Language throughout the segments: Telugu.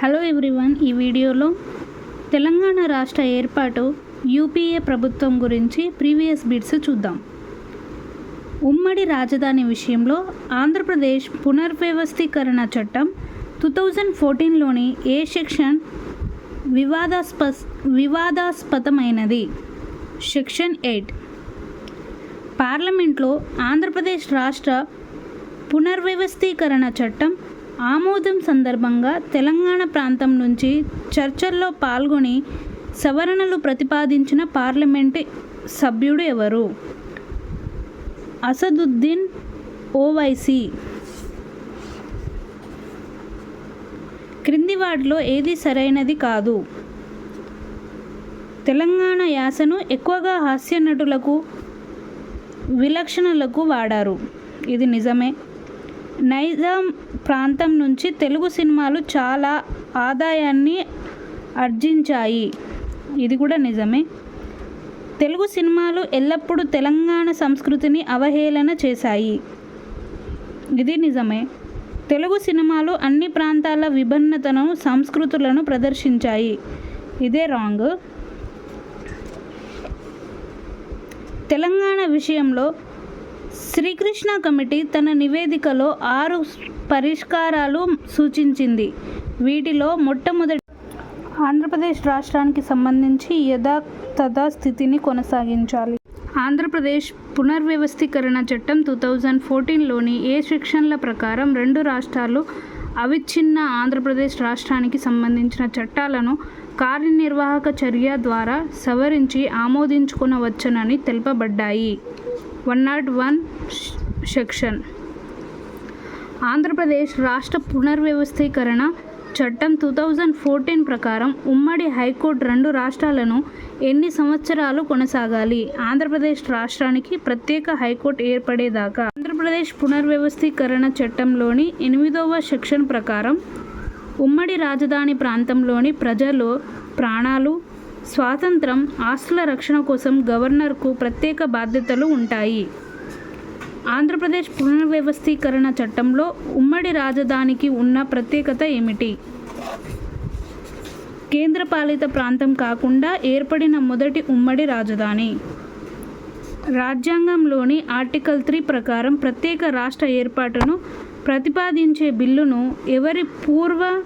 హలో ఎవ్రీవన్ ఈ వీడియోలో తెలంగాణ రాష్ట్ర ఏర్పాటు యూపీఏ ప్రభుత్వం గురించి ప్రీవియస్ బిట్స్ చూద్దాం. ఉమ్మడి రాజధాని విషయంలో ఆంధ్రప్రదేశ్ పునర్వ్యవస్థీకరణ చట్టం టూ థౌజండ్ ఫోర్టీన్లోని ఏ సెక్షన్ వివాదాస్ప వివాదాస్పదమైనది? Section eight. పార్లమెంట్లో ఆంధ్రప్రదేశ్ రాష్ట్ర పునర్వ్యవస్థీకరణ చట్టం ఆమోదం సందర్భంగా తెలంగాణ ప్రాంతం నుంచి చర్చల్లో పాల్గొని సవరణలు ప్రతిపాదించిన పార్లమెంటు సభ్యుడు ఎవరు? అసదుద్దీన్ ఓవైసీ. క్రింది వాటిలో ఏది సరైనది కాదు? తెలంగాణ యాసను ఎక్కువగా హాస్య నటులకు విలక్షణలకు వాడారు. ఇది నిజమే. నైజాం ప్రాంతం నుంచి తెలుగు సినిమాలు చాలా ఆదాయాన్ని ఆర్జించాయి. ఇది కూడా నిజమే. తెలుగు సినిమాలు ఎల్లప్పుడూ తెలంగాణ సంస్కృతిని అవహేళన చేశాయి. ఇది నిజమే. తెలుగు సినిమాలు అన్ని ప్రాంతాల విభిన్నతను సంస్కృతులను ప్రదర్శించాయి. ఇదే రాంగ్. తెలంగాణ విషయంలో శ్రీకృష్ణ కమిటీ తన నివేదికలో ఆరు పరిష్కారాలు సూచించింది. వీటిలో మొట్టమొదటి ఆంధ్రప్రదేశ్ రాష్ట్రానికి సంబంధించి యథాతథ స్థితిని కొనసాగించాలి. ఆంధ్రప్రదేశ్ పునర్వ్యవస్థీకరణ చట్టం టూ థౌజండ్ ఫోర్టీన్లోని ఏ సెక్షన్ల ప్రకారం రెండు రాష్ట్రాలు అవిచ్ఛిన్న ఆంధ్రప్రదేశ్ రాష్ట్రానికి సంబంధించిన చట్టాలను కార్యనిర్వాహక చర్య ద్వారా సవరించి ఆమోదించుకునవచ్చునని తెలుపబడ్డాయి. One not one section. Andhra Pradesh రాష్ట్ర పునర్వ్యవస్థీకరణ చట్టం టూ థౌజండ్ ఫోర్టీన్ ప్రకారం ఉమ్మడి హైకోర్టు రెండు రాష్ట్రాలను ఎన్ని సంవత్సరాలు కొనసాగాలి? ఆంధ్రప్రదేశ్ రాష్ట్రానికి ప్రత్యేక హైకోర్టు ఏర్పడేదాకా? ఆంధ్రప్రదేశ్ పునర్వ్యవస్థీకరణ చట్టంలోని ఎనిమిదవ సెక్షన్ ప్రకారం ఉమ్మడి రాజధాని ప్రాంతంలోని ప్రజలు ప్రాణాలు స్వాతంత్రం ఆస్తుల రక్షణ కోసం గవర్నర్కు ప్రత్యేక బాధ్యతలు ఉంటాయి. ఆంధ్రప్రదేశ్ పునర్వ్యవస్థీకరణ చట్టంలో ఉమ్మడి రాజధానికి ఉన్న ప్రత్యేకత ఏమిటి? కేంద్రపాలిత ప్రాంతం కాకుండా ఏర్పడిన మొదటి ఉమ్మడి రాజధాని. రాజ్యాంగంలోని ఆర్టికల్ త్రీ ప్రకారం ప్రత్యేక రాష్ట్ర ఏర్పాటును ప్రతిపాదించే బిల్లును ఎవరి పూర్వ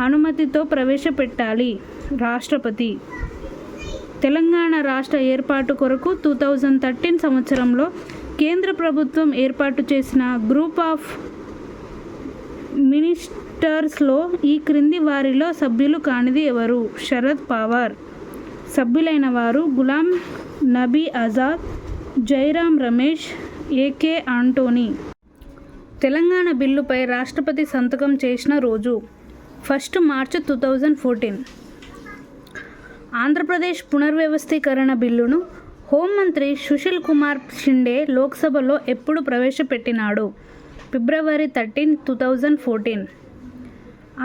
అనుమతితో ప్రవేశపెట్టాలి? రాష్ట్రపతి. తెలంగాణ రాష్ట్ర ఏర్పాటు కొరకు టూ థౌజండ్ థర్టీన్ సంవత్సరంలో కేంద్ర ప్రభుత్వం ఏర్పాటు చేసిన గ్రూప్ ఆఫ్ మినిస్టర్స్లో ఈ క్రింది వారిలో సభ్యులు కానిది ఎవరు? శరద్ పవార్. సభ్యులైన వారు గులాం నబీ ఆజాద్ జైరాం రమేష్ ఏకే ఆంటోనీ. తెలంగాణ బిల్లుపై రాష్ట్రపతి సంతకం చేసిన రోజు first March two thousand fourteen Andhra Pradesh పునర్వ్యవస్థీకరణ బిల్లును హోంమంత్రి సుశీల్ కుమార్ షిండే లోక్సభలో ఎప్పుడు ప్రవేశపెట్టినాడు? February thirteen two thousand fourteen.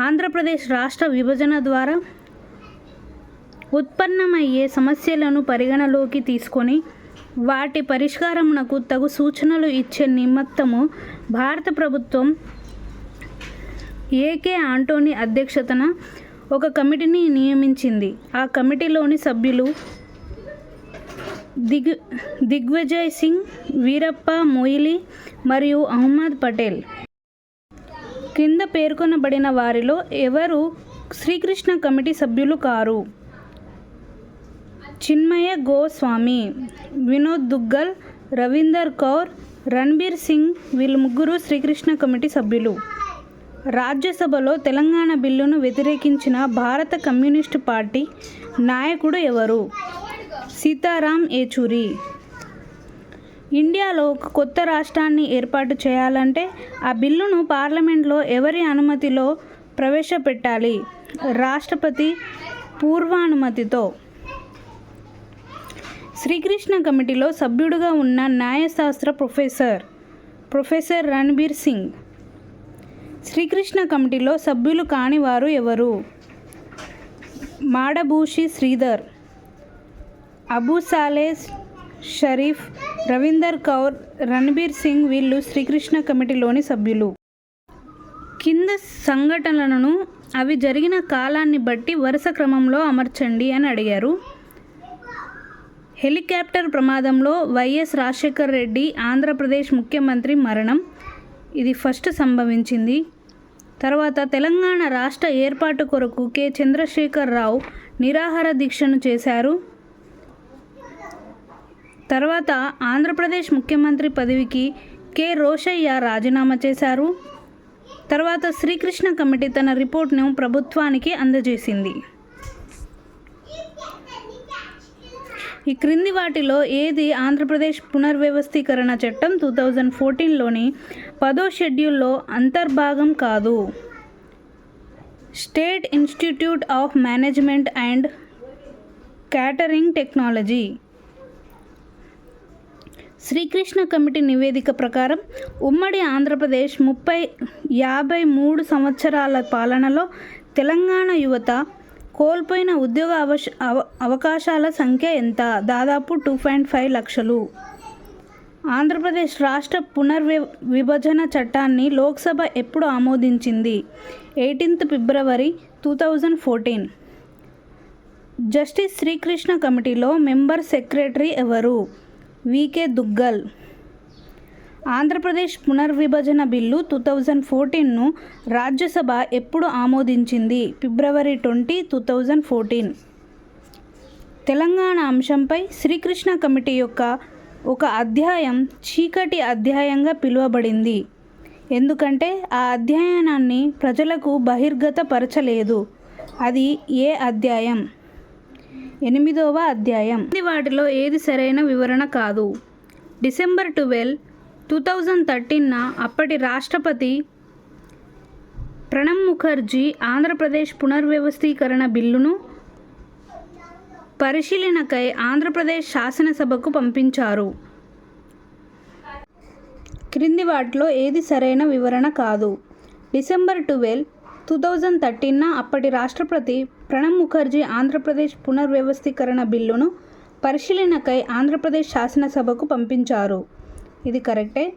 Andhra Pradesh రాష్ట్ర విభజన ద్వారా ఉత్పన్నమయ్యే సమస్యలను పరిగణలోకి తీసుకొని వాటి పరిష్కారమునకు తగు సూచనలు ఇచ్చే నిమిత్తము భారత ప్రభుత్వం ఏకే ఆంటోనీ అధ్యక్షతన ఒక కమిటీని నియమించింది. ఆ కమిటీలోని సభ్యులు దిగ్ దిగ్విజయ్ సింగ్ వీరప్ప మొయిలి మరియు అహ్మద్ పటేల్. కింద పేర్కొనబడిన వారిలో ఎవరు శ్రీకృష్ణ కమిటీ సభ్యులు కారు? చిన్మయ గోస్వామి వినోద్ దుగ్గల్ రవీందర్ కౌర్ రణ్బీర్ సింగ్ వీళ్ళు ముగ్గురు శ్రీకృష్ణ కమిటీ సభ్యులు. రాజ్యసభలో తెలంగాణ బిల్లును వ్యతిరేకించిన భారత కమ్యూనిస్టు పార్టీ నాయకుడు ఎవరు? సీతారాం ఏచూరి ఇండియాలో ఒక కొత్త రాష్ట్రాన్ని ఏర్పాటు చేయాలంటే ఆ బిల్లును పార్లమెంట్లో ఎవరి అనుమతిలో ప్రవేశపెట్టాలి? రాష్ట్రపతి పూర్వానుమతితో. శ్రీకృష్ణ కమిటీలో సభ్యుడుగా ఉన్న న్యాయశాస్త్ర ప్రొఫెసర్ ప్రొఫెసర్ రణ్బీర్ సింగ్ శ్రీకృష్ణ కమిటీలో సభ్యులు కాని వారు ఎవరు? మాడభూషి శ్రీధర్ అబూసాలే షరీఫ్ రవీందర్ కౌర్ రణబీర్ సింగ్ వీళ్ళు శ్రీకృష్ణ కమిటీలోని సభ్యులు. కింద సంఘటనలను అవి జరిగిన కాలాన్ని బట్టి వరుస క్రమంలో అమర్చండి అని అడిగారు. హెలికాప్టర్ ప్రమాదంలో వైఎస్ రాజశేఖర్ రెడ్డి ఆంధ్రప్రదేశ్ ముఖ్యమంత్రి మరణం ఇది ఫస్ట్ సంభవించింది. తర్వాత తెలంగాణ రాష్ట్ర ఏర్పాటు కొరకు కె. చంద్రశేఖర్ రావు నిరాహార దీక్షను చేశారు. తర్వాత ఆంధ్రప్రదేశ్ ముఖ్యమంత్రి పదవికి కె. రోషయ్య రాజీనామా చేశారు. తర్వాత శ్రీకృష్ణ కమిటీ తన రిపోర్ట్ను ప్రభుత్వానికి అందజేసింది. ఈ క్రింది వాటిలో ఏది ఆంధ్రప్రదేశ్ పునర్వ్యవస్థీకరణ చట్టం టూ థౌజండ్ ఫోర్టీన్లోని పదో షెడ్యూల్లో అంతర్భాగం కాదు. State Institute of Management and Catering Technology. Srikrishna committee నివేదిక ప్రకారం ఉమ్మడి ఆంధ్రప్రదేశ్ ముప్పై యాభై మూడు సంవత్సరాల పాలనలో తెలంగాణ యువత కోల్పోయిన ఉద్యోగ అవశ అవ అవకాశాల సంఖ్య ఎంత? దాదాపు టూ పాయింట్ ఫైవ్ లక్షలు. ఆంధ్రప్రదేశ్ రాష్ట్ర పునర్వి విభజన చట్టాన్ని లోక్సభ ఎప్పుడు ఆమోదించింది? Eighteenth February two thousand fourteen. Justice Srikrishna కమిటీలో మెంబర్ సెక్రటరీ ఎవరు? V K Duggal. ఆంధ్రప్రదేశ్ పునర్విభజన బిల్లు టూ థౌజండ్ ఫోర్టీన్ను రాజ్యసభ ఎప్పుడు ఆమోదించింది? February twenty two thousand fourteen. Telangana అంశంపై శ్రీకృష్ణ కమిటీ యొక్క ఒక అధ్యాయం చీకటి అధ్యాయంగా పిలువబడింది. ఎందుకంటే ఆ అధ్యయనాన్ని ప్రజలకు బహిర్గతపరచలేదు. అది ఏ అధ్యాయం? ఎనిమిదవ అధ్యాయం. ఇది వాటిలో ఏది సరైన వివరణ కాదు. డిసెంబర్ ట్వెల్వ్ టూ థౌజండ్ థర్టీన్న అప్పటి రాష్ట్రపతి ప్రణబ్ ముఖర్జీ ఆంధ్రప్రదేశ్ పునర్వ్యవస్థీకరణ బిల్లును పరిశీలనకై ఆంధ్రప్రదేశ్ శాసనసభకు పంపించారు. క్రింది వాటిలో ఏది సరైన వివరణ కాదు. డిసెంబర్ ట్వెల్వ్ టూ థౌజండ్ థర్టీన్న అప్పటి రాష్ట్రపతి ప్రణబ్ ముఖర్జీ ఆంధ్రప్రదేశ్ పునర్వ్యవస్థీకరణ బిల్లును పరిశీలనకై ఆంధ్రప్రదేశ్ శాసనసభకు పంపించారు. ఇది కరెక్టే.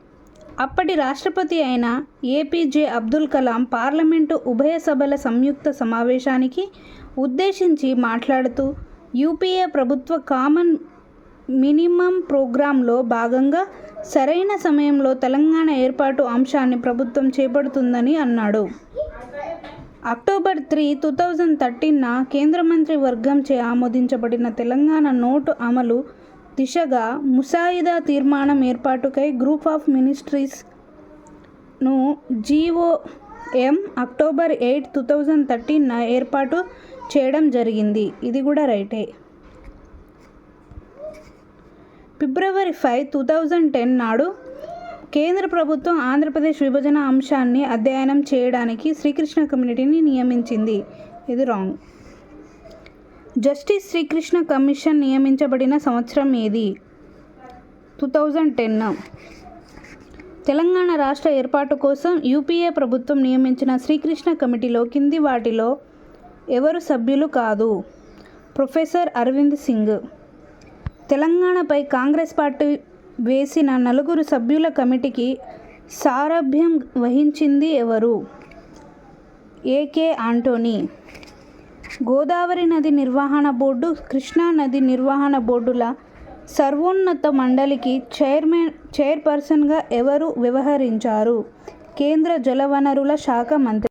అప్పటి రాష్ట్రపతి అయిన ఏపీజే అబ్దుల్ కలాం పార్లమెంటు ఉభయ సభల సంయుక్త సమావేశానికి ఉద్దేశించి మాట్లాడుతూ యూపీఏ ప్రభుత్వ కామన్ మినిమం ప్రోగ్రాంలో భాగంగా సరైన సమయంలో తెలంగాణ ఏర్పాటు అంశాన్ని ప్రభుత్వం చేపడుతుందని అన్నాడు. అక్టోబర్ త్రీ టూ థౌజండ్ థర్టీన్న కేంద్ర మంత్రి వర్గంచే ఆమోదించబడిన తెలంగాణ నోటు అమలు దిశగా ముసాయిదా తీర్మానం ఏర్పాటుకై group of మినిస్ట్రీస్ను GOM October eight two thousand థర్టీన్న ఏర్పాటు చేయడం జరిగింది. ఇది కూడా రైటే. February five two thousand ten నాడు కేంద్ర ప్రభుత్వం ఆంధ్రప్రదేశ్ విభజన అంశాన్ని అధ్యయనం చేయడానికి శ్రీకృష్ణ కమ్యూనిటీని నియమించింది. ఇది రాంగ్. జస్టిస్ శ్రీకృష్ణ కమిషన్ నియమించబడిన సంవత్సరం ఏది? టూ థౌజండ్ టెన్ తెలంగాణ రాష్ట్ర ఏర్పాటు కోసం యూపీఏ ప్రభుత్వం నియమించిన శ్రీకృష్ణ కమిటీలో కింది వాటిలో ఎవరు సభ్యులు కాదు? ప్రొఫెసర్ అరవింద్ సింగ్. తెలంగాణపై కాంగ్రెస్ పార్టీ వేసిన నలుగురు సభ్యుల కమిటీకి సారభ్యం వహించింది ఎవరు? AK Antony. గోదావరి నది నిర్వహణ బోర్డు కృష్ణా నది నిర్వహణ బోర్డుల సర్వోన్నత మండలికి చైర్మన్ చైర్పర్సన్గా ఎవరు వ్యవహరించారు? కేంద్ర జలవనరుల శాఖ మంత్రి